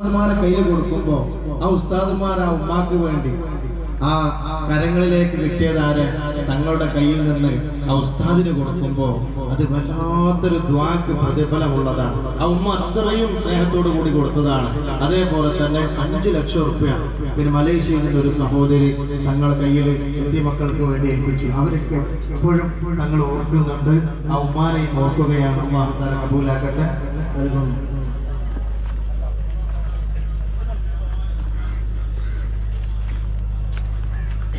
ഉസ്താദുമാരെ കയ്യിൽ കൊടുക്കുമ്പോ ആ ഉസ്താദുമാർ ആ ഉമ്മാക്ക് വേണ്ടി ആ കരങ്ങളിലേക്ക് കിട്ടിയതാരെ തങ്ങളുടെ കയ്യിൽ നിന്ന് ആ ഉസ്താദിന് കൊടുക്കുമ്പോ അത് വല്ലാത്തൊരു ദ്വാക്ക് പ്രതിഫലമുള്ളതാണ്. ആ ഉമ്മ അത്രയും സ്നേഹത്തോടു കൂടി കൊടുത്തതാണ്. അതേപോലെ തന്നെ അഞ്ചു ലക്ഷം റുപ്യ പിന്നെ മലേഷ്യയിൽ നിന്ന് ഒരു സഹോദരി തങ്ങളുടെ കയ്യിൽ ഹിന്ദി മക്കൾക്ക് വേണ്ടി ഏൽപ്പിച്ചു. അവരൊക്കെ എപ്പോഴും തങ്ങൾ ഓർക്കുന്നുണ്ട്. ആ ഉമ്മാനെയും ഓർക്കുകയാണ്. താല കബൂലാക്കട്ടെ.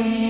Amen.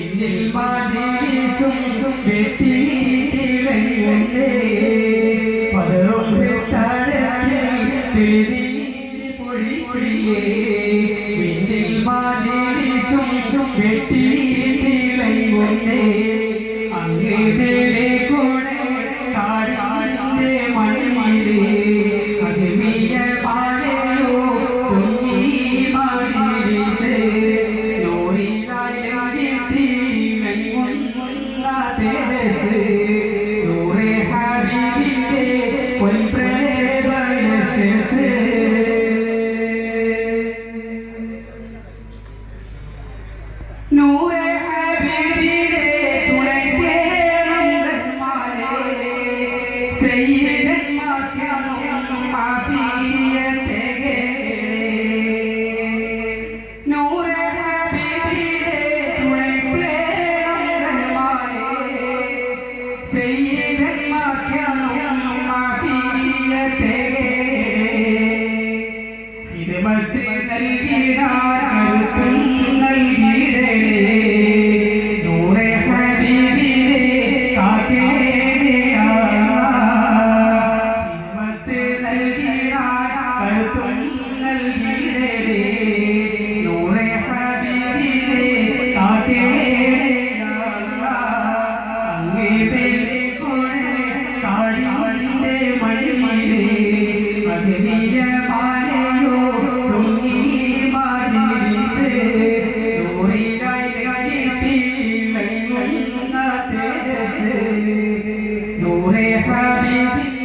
പിന്നിൽ മാജിസും വെട്ടി തിളങ്ങുന്നേ പലരും തടത്തിൽ തെളിനീര് പൊഴിച്ചില്ലേ പിന്നിൽ മാജിസും വെട്ടി നൂറേ ഹബീബി